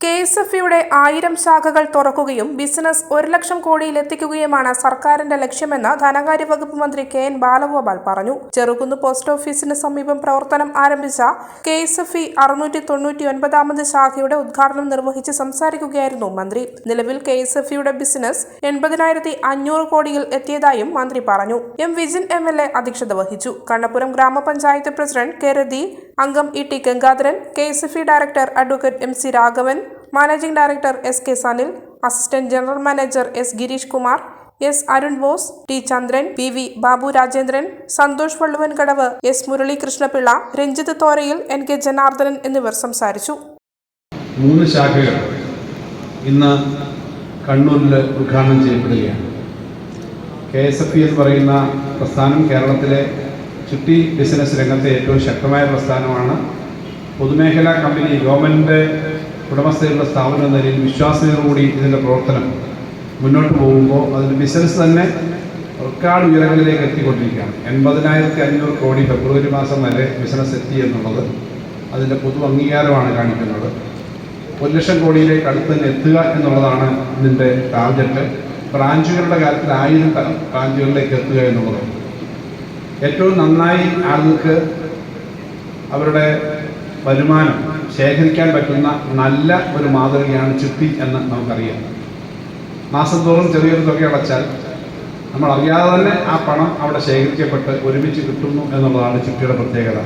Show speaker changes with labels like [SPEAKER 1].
[SPEAKER 1] K S F ഇയുടെ ആയിരം ശാഖകൾ തുറക്കുകയും ബിസിനസ് ഒരു ലക്ഷം കോടിയിലെത്തിക്കുകയുമാണ് സർക്കാരിന്റെ ലക്ഷ്യമെന്ന് ധനകാര്യ വകുപ്പ് മന്ത്രി കെ എൻ ബാലഗോപാൽ പറഞ്ഞു. ചെറുകുന്ന് പോസ്റ്റ് ഓഫീസിന് സമീപം പ്രവർത്തനം ആരംഭിച്ച കെ എസ് എഫ് ഇ അറുന്നൂറ്റി തൊണ്ണൂറ്റി ഒൻപതാമത് ശാഖയുടെ ഉദ്ഘാടനം നിർവഹിച്ച് സംസാരിക്കുകയായിരുന്നു മന്ത്രി. നിലവിൽ കെ എസ് എഫ് ഇയുടെ ബിസിനസ് എൺപതിനായിരത്തി അഞ്ഞൂറ് കോടിയിൽ എത്തിയതായും മന്ത്രി പറഞ്ഞു. M Vijin M L A അധ്യക്ഷത വഹിച്ചു. കണ്ണപുരം ഗ്രാമപഞ്ചായത്ത് പ്രസിഡന്റ് കെ രതി അംഗം E T Gangadharan K S F E director advocate M C Raghavan managing director S K Sanil assistant general manager S Girish Kumar S Arun Bose T Chandran P V Babu Rajendran Santhosh Valluvankadavu S Muralikrishna Pillai Ranjith Thorayil N K Janardhanan എന്നിവർ സംസാരിച്ചു.
[SPEAKER 2] മൂന്ന് ശാഖകൾ ഇന്ന് കണ്ണൂരിൽ ഉദ്ഘാടനം ചെയ്യപ്പെടുകയാണ്. K S F E എന്ന് പറയുന്ന പ്രസ്ഥാനം കേരളത്തിലെ ചുറ്റി ബിസിനസ് രംഗത്തെ ഏറ്റവും ശക്തമായ പ്രസ്ഥാനമാണ്. പൊതുമേഖലാ കമ്പനി ഗവൺമെന്റ് ഉടമസ്ഥതയുള്ള സ്ഥാപനം എന്ന നിലയിൽ വിശ്വാസ്യതയോടുകൂടി ഇതിന്റെ പ്രവർത്തനം മുന്നോട്ട് പോകുമ്പോൾ അതിന്റെ ബിസിനസ് തന്നെ റെക്കാർഡ് ഉയരങ്ങളിലേക്ക് എത്തിക്കൊണ്ടിരിക്കുകയാണ്. എൺപതിനായിരത്തി അഞ്ഞൂറ് കോടി ഫെബ്രുവരി മാസം വരെ ബിസിനസ് എത്തി എന്നുള്ളത് അതിന്റെ പൊതു അംഗീകാരമാണ് കാണിക്കുന്നത്. ഒരു ലക്ഷം കോടിയിലേക്ക് അടുത്ത് തന്നെ എത്തുക എന്നുള്ളതാണ് ഇതിന്റെ ടാർഗറ്റ് ബ്രാഞ്ചുകളുടെ കാര്യത്തിൽ ആയിരം ബ്രാഞ്ചുകളിലേക്ക് എത്തുക എന്നുള്ളത്. ഏറ്റവും നന്നായി ആളുകൾക്ക് അവരുടെ വരുമാനം ശേഖരിക്കാൻ പറ്റുന്ന നല്ല ഒരു മാതൃകയാണ് ചിട്ടി എന്ന് നമുക്കറിയാം. മാസം തോറും ചെറിയൊരു തുക അടച്ചാൽ നമ്മൾ അറിയാതെ തന്നെ ആ പണം അവിടെ ശേഖരിക്കപ്പെട്ട് ഒരുമിച്ച് കിട്ടുന്നു എന്നുള്ളതാണ് ചിട്ടിയുടെ പ്രത്യേകത.